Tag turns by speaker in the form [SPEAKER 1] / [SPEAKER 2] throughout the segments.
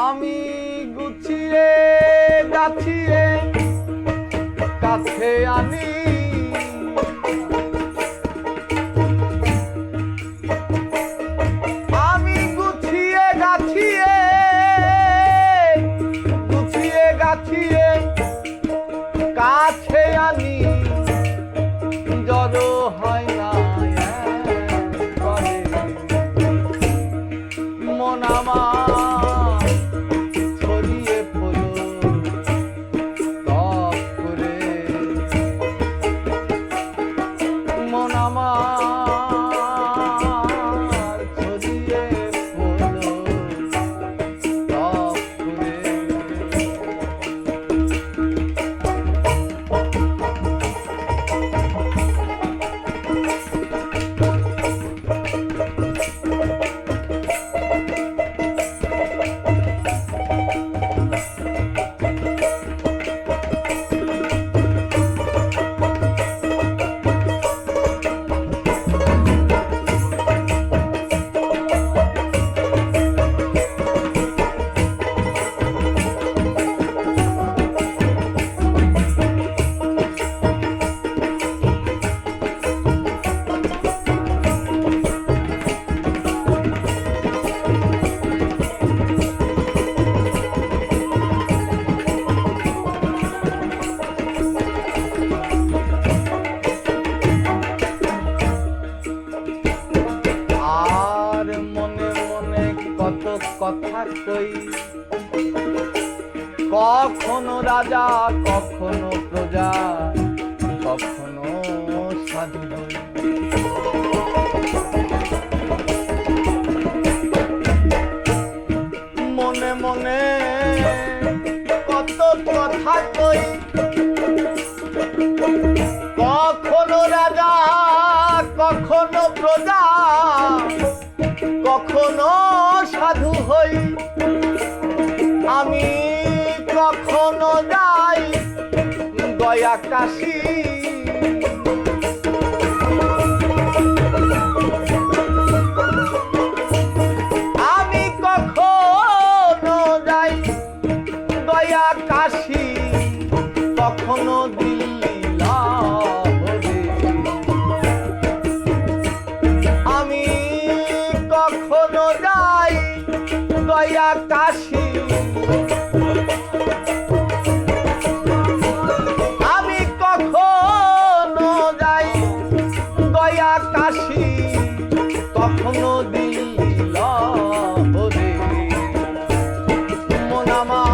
[SPEAKER 1] আমি গুছিয়ে গাছিয়ে কাছে আমি রাজা কখনো প্রজা কখনো সাধু মনে মনে কত কথা কই কখন কাশি আমি কখনো যাই দয়া কাশি কখনো দিল্লি আমি কখনো যাই গয়া কাশি come on.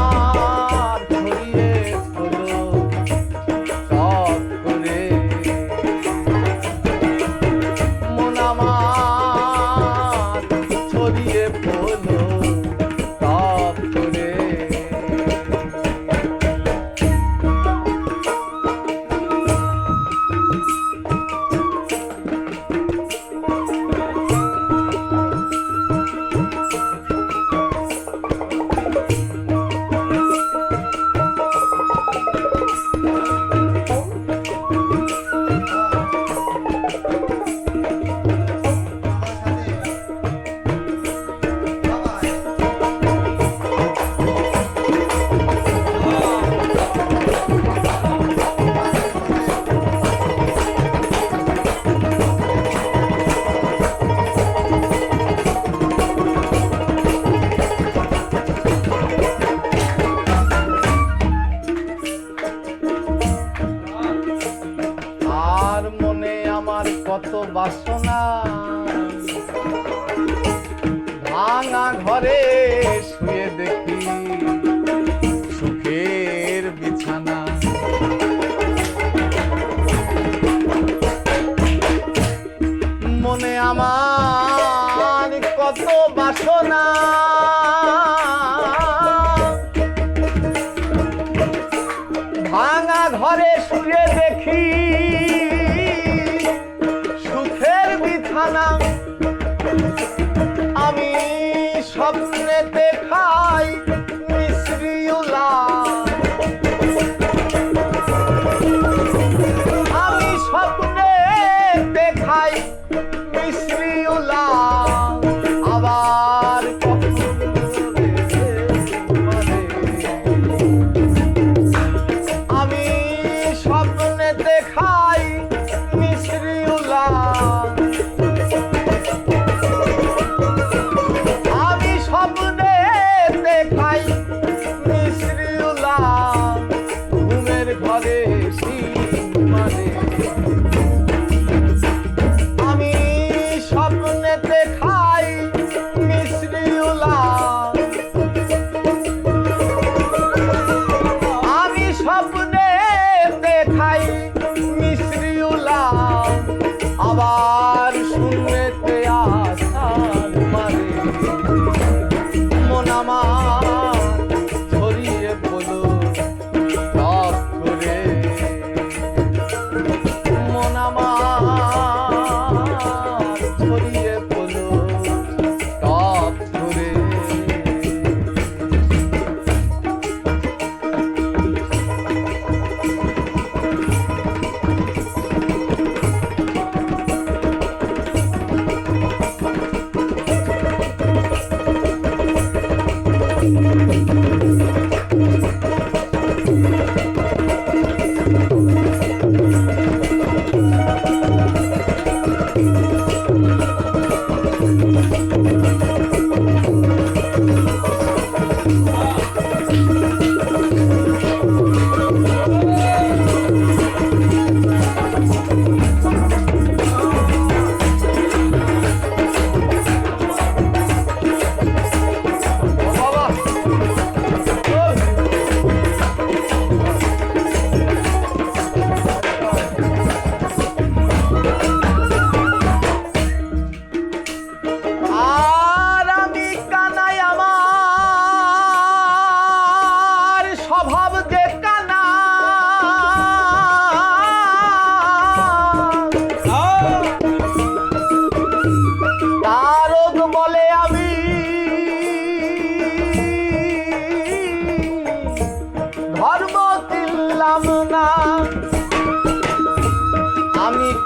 [SPEAKER 1] ভাঙা ঘরে শুয়ে দেখি।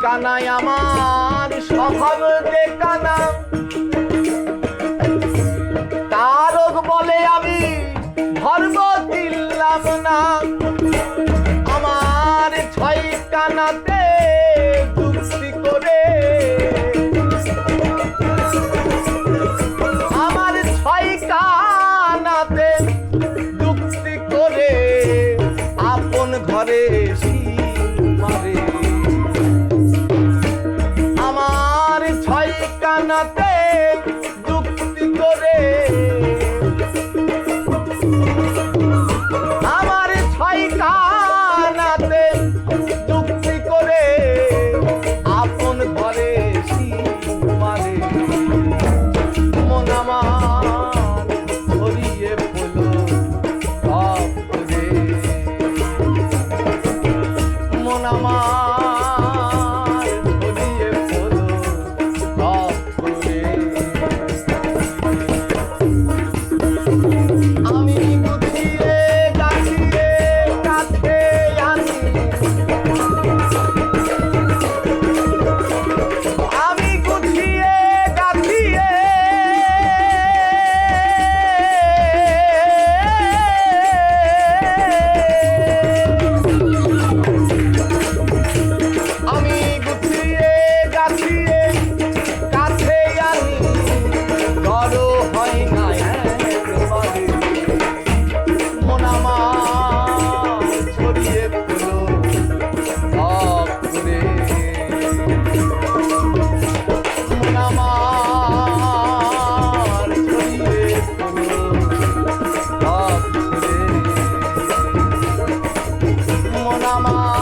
[SPEAKER 1] কানাই আমার স্বভাব দেখানা কানা তারক বলে, আমি ধর্ম দিলাম না। আমার ছয় কানাতে দুষ্টি করে। আমার করে আপন 吗？